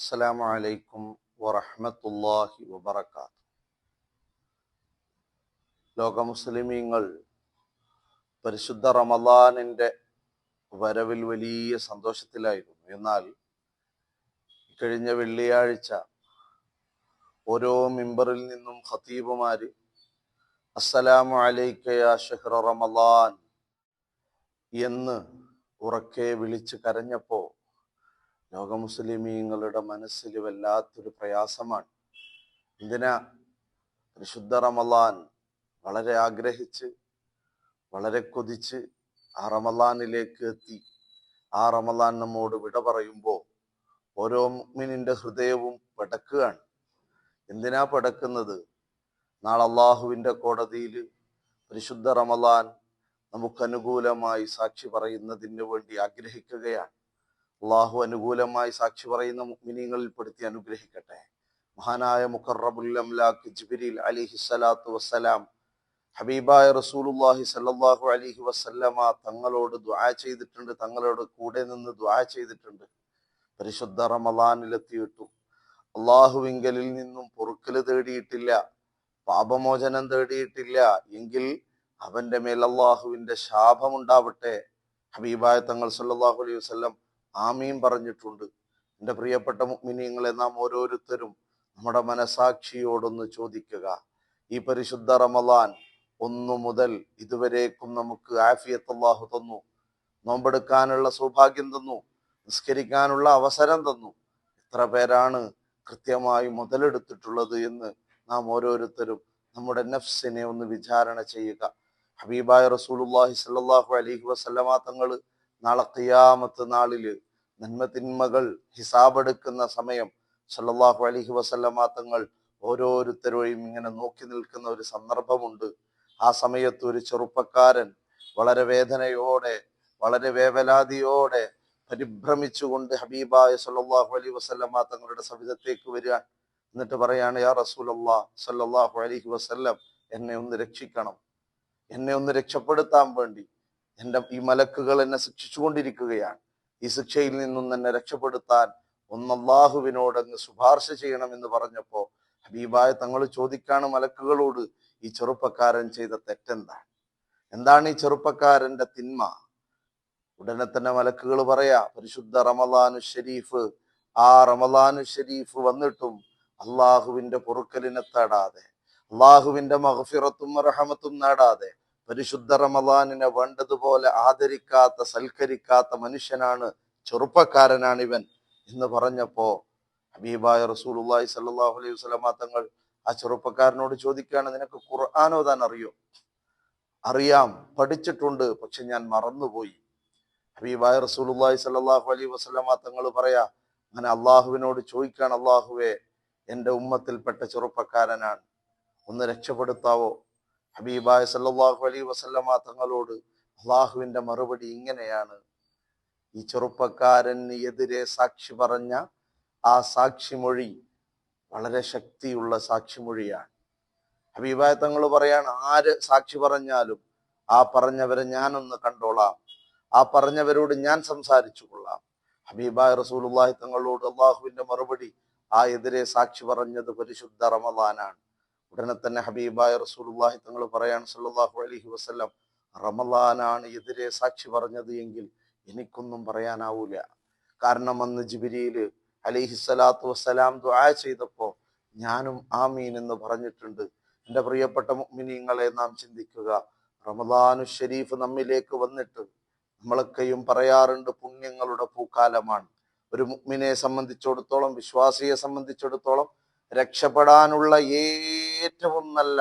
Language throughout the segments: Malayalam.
അസ്സലാമു അലൈക്കും വറഹ്മത്തുള്ളാഹി വബറകാത്ത് ലോക മുസ്ലിമീങ്ങൾ പരിശുദ്ധ റമദാനിന്റെ വരവിൽ വലിയ സന്തോഷത്തിലായിരുന്നു. എന്നാൽ കഴിഞ്ഞ വെള്ളിയാഴ്ച ഓരോ മിമ്പറിൽ നിന്നും ഖത്തീബുമാർ അസ്സലാമു അലൈക്ക യാ ഷഹ്റ റമദാൻ എന്ന് ഉറക്കെ വിളിച്ച് കരഞ്ഞപ്പോ ലോക മുസ്ലിമീങ്ങളുടെ മനസ്സിൽ വല്ലാത്തൊരു പ്രയാസമാണ്. എന്തിനാ? പരിശുദ്ധ റമലാൻ വളരെ ആഗ്രഹിച്ച് വളരെ കൊതിച്ച് ആ റമലാനിലേക്ക് എത്തി. ആ റമലാൻ നമ്മോട് വിട പറയുമ്പോൾ ഓരോ മുഅ്മിനിന്റെ ഹൃദയവും പടക്കുകയാണ്. എന്തിനാ പടക്കുന്നത്? നാളെ അള്ളാഹുവിന്റെ കോടതിയിൽ പരിശുദ്ധ റമലാൻ നമുക്ക് അനുകൂലമായി സാക്ഷി പറയുന്നതിന് വേണ്ടി ആഗ്രഹിക്കുകയാണ്. അള്ളാഹു അനുകൂലമായി സാക്ഷി പറയുന്ന മുഅ്മിനീങ്ങളിൽ പെടുത്തി അനുഗ്രഹിക്കട്ടെ. മഹാനായ മുഖറബുൽ ജിബിരിൽ അലിഹി സ്വലാത്തു വസ്സലാം ഹബീബായ റസൂലുല്ലാഹി സല്ലാഹു അലിഹി വസല്ലമ തങ്ങളോട് ദ്വാ ചെയ്തിട്ടുണ്ട്. തങ്ങളോട് കൂടെ നിന്ന് ദ്വാ ചെയ്തിട്ടുണ്ട്. പരിശുദ്ധ റമദാനിലെത്തിയിട്ടു. അള്ളാഹുവിങ്കലിൽ നിന്നും പൊറുക്കൽ തേടിയിട്ടില്ല. പാപമോചനം തേടിയിട്ടില്ല. എങ്കിൽ അവന്റെ മേൽ അള്ളാഹുവിന്റെ ശാപമുണ്ടാവട്ടെ. ഹബീബായ തങ്ങൾ സല്ലാഹു അലൈഹി വസല്ലം ആമീൻ പറഞ്ഞിട്ടുണ്ട്. എന്റെ പ്രിയപ്പെട്ട മുഅ്മിനീങ്ങളെ നാം ഓരോരുത്തരും നമ്മുടെ മനസാക്ഷിയോടൊന്ന് ചോദിക്കുക. ഈ പരിശുദ്ധ റമദാൻ ഒന്നു മുതൽ ഇതുവരേക്കും നമുക്ക് ആഫിയത്ത് അള്ളാഹു തന്നു. നോമ്പെടുക്കാനുള്ള സൗഭാഗ്യം തന്നു. നിസ്കരിക്കാനുള്ള അവസരം തന്നു. എത്ര പേരാണ് കൃത്യമായി മുതലെടുത്തിട്ടുള്ളത് എന്ന് നാം ഓരോരുത്തരും നമ്മുടെ നഫ്സിനെ ഒന്ന് വിചാരണ ചെയ്യുക. ഹബീബായ സ്വല്ലല്ലാഹു അലൈഹി വസല്ലമ തങ്ങൾ നാളെ ഖിയാമത്ത് നന്മ തിന്മകൾ ഹിസാബെടുക്കുന്ന സമയം സല്ലല്ലാഹു അലൈഹി തങ്ങൾ ഓരോരുത്തരെയും ഇങ്ങനെ നോക്കി നിൽക്കുന്ന ഒരു സന്ദർഭമുണ്ട്. ആ സമയത്ത് ഒരു ചെറുപ്പക്കാരൻ വളരെ വേദനയോടെ വളരെ വേവലാതിയോടെ പരിഭ്രമിച്ചുകൊണ്ട് ഹബീബായ സല്ലല്ലാഹു അലൈഹി വസല്ലമ തങ്ങളുടെ സവിധത്തേക്ക് വരിക. എന്നിട്ട് പറയാണ് യാ റസൂലല്ലാ സല്ലല്ലാഹു അലൈഹി വസല്ലം എന്നെ ഒന്ന് രക്ഷിക്കണം. എന്നെ ഒന്ന് രക്ഷപ്പെടുത്താൻ വേണ്ടി. എന്റെ ഈ മലക്കുകൾ എന്നെ ശിക്ഷിച്ചുകൊണ്ടിരിക്കുകയാണ്. ഈ ശിക്ഷയിൽ നിന്നും എന്നെ രക്ഷപ്പെടുത്താൻ ഒന്നല്ലാഹുവിനോട് അങ്ങ് ശുപാർശ ചെയ്യണമെന്ന് പറഞ്ഞപ്പോ ഹബീബായ തങ്ങൾ ചോദിക്കാണ് മലക്കുകളോട് ഈ ചെറുപ്പക്കാരൻ ചെയ്ത തെറ്റെന്താണ്? എന്താണ് ഈ ചെറുപ്പക്കാരന്റെ തിന്മ? ഉടനെ തന്നെ മലക്കുകൾ പറയാ പരിശുദ്ധ റമദാനു ഷരീഫ് ആ റമദാനു ഷരീഫ് വന്നിട്ടും അള്ളാഹുവിന്റെ പൊറുക്കലിനെ തേടാതെ അള്ളാഹുവിന്റെ മഹഫിറത്തും റഹമത്തും നേടാതെ പരിശുദ്ധ റമദാനിനെ വേണ്ടതുപോലെ ആദരിക്കാത്ത സൽക്കരിക്കാത്ത മനുഷ്യനാണ് ചെറുപ്പക്കാരനാണ് ഇവൻ എന്ന് പറഞ്ഞപ്പോ ഹബീബായ റസൂലുള്ളാഹി സല്ലാഹു അലൈഹി വസല്ലമ തങ്ങൾ ആ ചെറുപ്പക്കാരനോട് ചോദിക്കുകയാണ് നിനക്ക് ഖുർആൻ ഓതാൻ അറിയോ? അറിയാം പഠിച്ചിട്ടുണ്ട് പക്ഷെ ഞാൻ മറന്നുപോയി. ഹബീബായ റസൂലുള്ളാഹി സല്ലാഹു അലൈഹി വസ്ലമ തങ്ങൾ പറയാ അങ്ങനെ അള്ളാഹുവിനോട് ചോദിക്കാണ് അള്ളാഹുവെ എന്റെ ഉമ്മത്തിൽപ്പെട്ട ചെറുപ്പക്കാരനാണ്. ഒന്ന് രക്ഷപ്പെടുത്താവോ? ഹബീബായ സല്ലാഹു അലൈഹി വസല്ലമ തങ്ങളോട് അള്ളാഹുവിന്റെ മറുപടി ഇങ്ങനെയാണ്. ഈ ചെറുപ്പക്കാരന് എതിരെ സാക്ഷി പറഞ്ഞ ആ സാക്ഷിമൊഴി വളരെ ശക്തിയുള്ള സാക്ഷിമൊഴിയാണ്. ഹബീബായ തങ്ങൾ പറയാണ് ആര് സാക്ഷി പറഞ്ഞാലും ആ പറഞ്ഞവരെ ഞാനൊന്ന് കണ്ടോളാം. ആ പറഞ്ഞവരോട് ഞാൻ സംസാരിച്ചു കൊള്ളാം. ഹബീബായ റസൂലുള്ളാഹി തങ്ങളോട് അള്ളാഹുവിന്റെ മറുപടി ആ എതിരെ സാക്ഷി പറഞ്ഞത് പരിശുദ്ധ റമദാനാണ്. ഉടനെ തന്നെ ഹബീബായ റസൂലുള്ളാഹി തങ്ങൾ പറയാൻ സല്ലല്ലാഹു അലൈഹി വസല്ലം റമദാനാണ് എതിരെ സാക്ഷി പറഞ്ഞത് എങ്കിൽ എനിക്കൊന്നും പറയാനാവൂല. കാരണം അന്ന് ജിബിരിയിൽ അലിഹി സ്വലാത്തു വസ്സലാം ദുആ ചെയ്തപ്പോ ഞാനും ആമീൻ എന്ന് പറഞ്ഞിട്ടുണ്ട്. എന്റെ പ്രിയപ്പെട്ട മുഅ്മിനീങ്ങളെ നാം ചിന്തിക്കുക റമദാനു ഷരീഫ് നമ്മിലേക്ക് വന്നിട്ട് നമ്മളൊക്കെയും പറയാറുണ്ട് പുണ്യങ്ങളുടെ പൂക്കാലമാണ്. ഒരു മുഅ്മിനെ സംബന്ധിച്ചിടത്തോളം വിശ്വാസിയെ സംബന്ധിച്ചിടത്തോളം രക്ഷപ്പെടാനുള്ള ഏറ്റവും നല്ല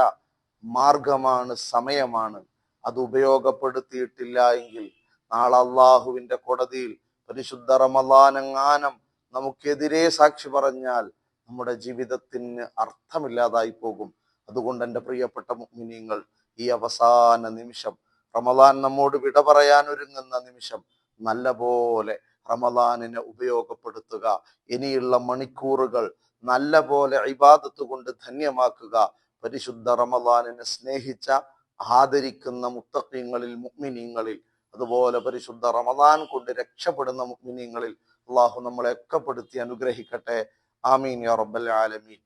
മാർഗമാണ് സമയമാണ്. അത് ഉപയോഗപ്പെടുത്തിയിട്ടില്ല എങ്കിൽ നാളെ അള്ളാഹുവിന്റെ കോടതിയിൽ പരിശുദ്ധ റമദാനങ്ങാനം നമുക്കെതിരെ സാക്ഷി പറഞ്ഞാൽ നമ്മുടെ ജീവിതത്തിന് അർത്ഥമില്ലാതായി പോകും. അതുകൊണ്ട് എന്റെ പ്രിയപ്പെട്ട മുഅ്മിനീങ്ങൾ ഈ അവസാന നിമിഷം റമദാൻ നമ്മോട് വിട പറയാൻ ഒരുങ്ങുന്ന നിമിഷം നല്ല പോലെ റമദാനിനെ ഉപയോഗപ്പെടുത്തുക. ഇനിയുള്ള മണിക്കൂറുകൾ നല്ല പോലെ ഇബാദത്ത് കൊണ്ട് ധന്യമാക്കുക. പരിശുദ്ധ റമദാനിനെ സ്നേഹിച്ച ആദരിക്കുന്ന മുത്തഖീങ്ങളിൽ മുഅ്മിനീങ്ങളിൽ അതുപോലെ പരിശുദ്ധ റമദാൻ കൊണ്ട് രക്ഷപ്പെടുന്ന മുഅ്മിനീങ്ങളിൽ അള്ളാഹു നമ്മളെ ഒക്കെ പെടുത്തി അനുഗ്രഹിക്കട്ടെ. ആമീൻ യാ റബ്ബൽ ആലമീൻ.